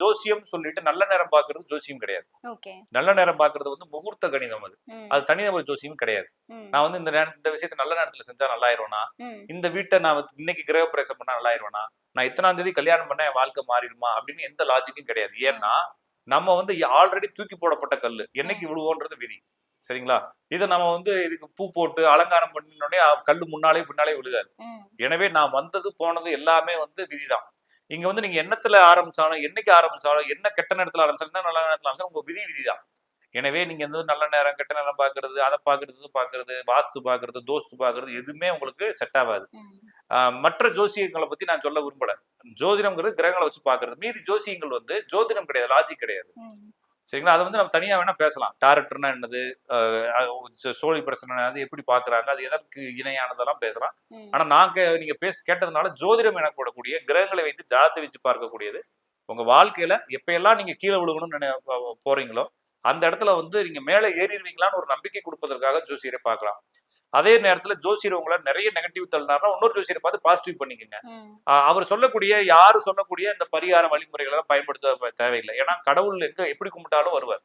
ஜோசியம் சொல்லிட்டு நல்ல நேரம் பாக்குறது ஜோசியம் கிடையாது. நல்ல நேரம் பாக்குறது வந்து முகூர்த்த கணிதம் அது. அது தனிநபர் ஜோசியம் கிடையாது. நான் வந்து இந்த நேரம் இந்த விஷயத்த நல்ல நேரத்துல செஞ்சா நல்லா ஆயிருவேனா இந்த வீட்டை நான் இன்னைக்கு கிரக பிரவேசம் பண்ணா நல்லா ஆயிருவேனா நான் இத்தனாம் தேதி கல்யாணம் பண்ண என் வாழ்க்கை மாறிடுமா அப்படின்னு எந்த லாஜிக்கும் கிடையாது. ஏன்னா நம்ம வந்து ஆல்ரெடி தூக்கி போடப்பட்ட கல்லு என்னைக்கு விழுவோன்றது விதி. சரிங்களா? இதை நம்ம வந்து இதுக்கு பூ போட்டு அலங்காரம் பண்ணினோடனே கல்லு முன்னாலே பின்னாலே விழுகாது. எனவே நான் வந்தது போனது எல்லாமே வந்து விதிதான். இங்க வந்து நீங்க எண்ணத்துல ஆரம்பிச்சாலும் என்னைக்கு ஆரம்பிச்சாலும் என்ன கெட்ட நேரத்துல ஆரம்பிச்சாலும் என்ன நல்ல நேரத்துல ஆரம்பிச்சாலும் உங்க விதி விதிதான். எனவே நீங்க வந்து நல்ல நேரம் கெட்ட நேரம் பாக்குறது அதை பாக்குறது பாக்குறது வாஸ்து பாக்குறது தோஸ்து பாக்குறது எதுவுமே உங்களுக்கு செட் ஆகாது. மற்ற ஜோசியங்களை பத்தி நான் சொல்ல விரும்பல. ஜோதிடம்ங்கிறது கிரகங்களை வச்சு பாக்குறது. மீதி ஜோசியங்கள் வந்து ஜோதிடம் கிடையாது லாஜிக் கிடையாது. சரிங்களா? அதை வந்து நம்ம தனியா வேணா பேசலாம். டாரக்டர்னா என்னது? சோழி பிரச்சனை அது எப்படி பாக்குறாங்க? அது எதற்கு இணையானதெல்லாம் பேசலாம். ம். ஆனா நான் கே- நீங்க பேச கேட்டதுனால ஜோதிடம் எனப்படக்கூடிய கிரகங்களை வைத்து ஜாதத்தை வச்சு பார்க்கக்கூடியது. உங்க வாழ்க்கையில எப்பயெல்லாம் நீங்க கீழே விழுகணும்னு நினை போ- போறீங்களோ அந்த இடத்துல வந்து நீங்க மேலே ஏறிடுவீங்களான்னு ஒரு நம்பிக்கை கொடுப்பதற்காக ஜோசியரை பார்க்கலாம். அதே நேரத்துல ஜோசியர் உங்களை நிறைய நெகட்டிவ் தள்ளினார்னா இன்னொரு ஜோசியரை பார்த்து பாசிட்டிவ் பண்ணிக்கோங்க. அவர் சொல்லக்கூடிய யாரு சொல்லக்கூடிய இந்த பரிகார வழிமுறைகளை எல்லாம் பயன்படுத்த தேவையில்லை. ஏன்னா கடவுள் எங்க எப்படி கும்பிட்டாலும் வருவார்.